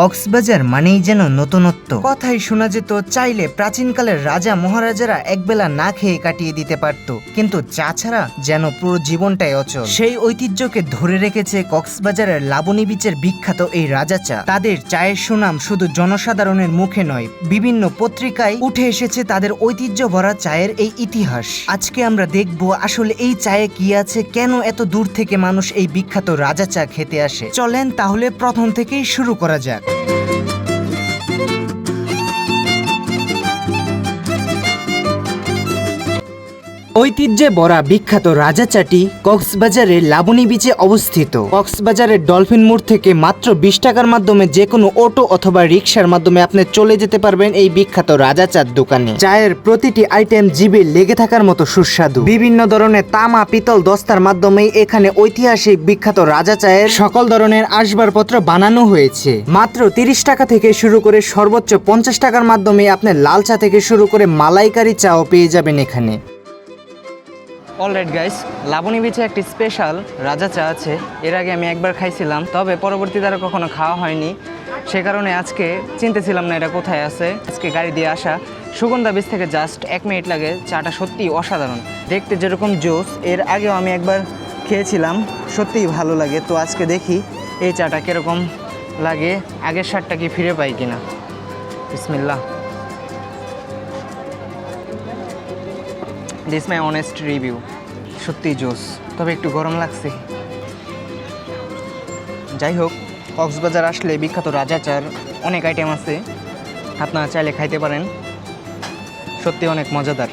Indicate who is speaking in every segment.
Speaker 1: কক্সবাজার মানেই যেন নতুনত্ব। কথাই শোনা যেত, চাইলে প্রাচীনকালের রাজা মহারাজারা একবেলা না খেয়ে কাটিয়ে দিতে পারত। কিন্তু চা ছাড়া যেন পুরো জীবনটাই অচল। সেই ঐতিহ্যকে ধরে রেখেছে কক্সবাজারের লাবণী বিচের বিখ্যাত এই রাজা চা। তাদের চায়ের সুনাম শুধু জনসাধারণের মুখে নয়, বিভিন্ন পত্রিকায় উঠে এসেছে তাদের ঐতিহ্য ভরা চায়ের এই ইতিহাস। আজকে আমরা দেখব আসলে এই চায়ে কি আছে, কেন এত দূর থেকে মানুষ এই বিখ্যাত রাজা চা খেতে আসে। চলেন তাহলে প্রথম থেকেই শুরু করা যাক। Música ঐতিহ্যে ভরা বিখ্যাত রাজা চাটি কক্সবাজারের লাবণী বিচে অবস্থিত। কক্সবাজারের ডলফিন মোড় থেকে মাত্র বিশ টাকার মাধ্যমে যে কোনো অটো অথবা রিক্সার মাধ্যমে আপনি চলে যেতে পারবেন এই বিখ্যাত রাজা চার দোকানে। চায়ের প্রতিটি আইটেম জিবে লেগে থাকার মতো সুস্বাদু। বিভিন্ন ধরনের তামা, পিতল, দস্তার মাধ্যমে এখানে ঐতিহাসিক বিখ্যাত রাজা চায়ের সকল ধরনের আসবাবপত্র বানানো হয়েছে। মাত্র তিরিশ টাকা থেকে শুরু করে সর্বোচ্চ পঞ্চাশ টাকার মাধ্যমে আপনি লাল চা থেকে শুরু করে মালাইকারি চাও পেয়ে যাবেন এখানে। অলরাইট গাইস লাবণী বিচে একটি স্পেশাল রাজা চা আছে। এর আগে আমি একবার খাইছিলাম, তবে পরবর্তীতে আর কখনো খাওয়া হয়নি। সে কারণে আজকে চিনতেছিলাম না এটা কোথায় আছে। আজকে গাড়ি দিয়ে আসা। সুগন্ধা বীজ থেকে জাস্ট এক মিনিট লাগে। চাটা সত্যিই অসাধারণ। দেখতে যেরকম জোস, এর আগেও আমি একবার খেয়েছিলাম। সত্যিই ভালো লাগে। তো আজকে দেখি এই চাটা কীরকম লাগে। আগের স্বাদটা কি ফিরে পাই কিনা। বিসমিল্লাহ। দিস মাই অনেস্ট রিভিউ সত্যি জোস, তবে একটু গরম লাগছে। যাই হোক কক্সবাজার আসলে বিখ্যাত রাজা চার অনেক আইটেম আছে। আপনারা চাইলে খাইতে পারেন। সত্যি অনেক মজাদার।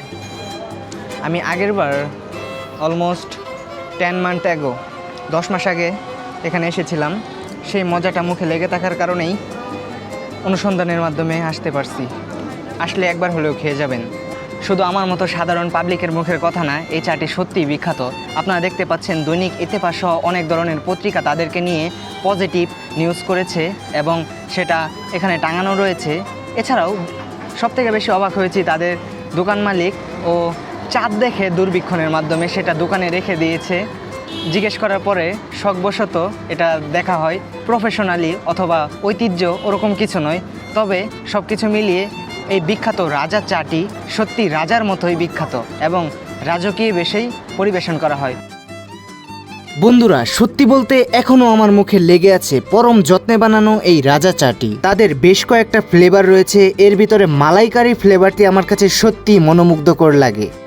Speaker 1: আমি আগের বার অলমোস্ট টেন মান্থ অ্যাগো দশ মাস আগে এখানে এসেছিলাম। সেই মজাটা মুখে লেগে থাকার কারণেই অনুসন্ধানের মাধ্যমে আসতে পারছি। আসলে একবার হলেও খেয়ে যাবেন। শুধু আমার মতো সাধারণ পাবলিকের মুখের কথা না, এই চাটি সত্যিই বিখ্যাত। আপনারা দেখতে পাচ্ছেন দৈনিক ইত্তেফাক সহ অনেক ধরনের পত্রিকা তাদেরকে নিয়ে পজিটিভ নিউজ করেছে এবং সেটা এখানে টাঙানো রয়েছে। এছাড়াও সবথেকে বেশি অবাক হয়েছি তাদের দোকান মালিক ও চাঁদ দেখে দুর্বীক্ষণের মাধ্যমে সেটা দোকানে রেখে দিয়েছে। জিজ্ঞেস করার পরে শখবশত এটা দেখা হয়। প্রফেশনালি অথবা ঐতিহ্য ওরকম কিছু নয়। তবে সব কিছু মিলিয়ে এই বিখ্যাত রাজা চাটি সত্যি রাজার মতোই বিখ্যাত এবং রাজকীয় বেশেই পরিবেশন করা হয়। বন্ধুরা, সত্যি বলতে এখনও আমার মুখে লেগে আছে পরম যত্নে বানানো এই রাজা চাটি। তাদের বেশ কয়েকটা ফ্লেভার রয়েছে, এর ভিতরে মালাইকারি ফ্লেভারটি আমার কাছে সত্যি মনোমুগ্ধকর লাগে।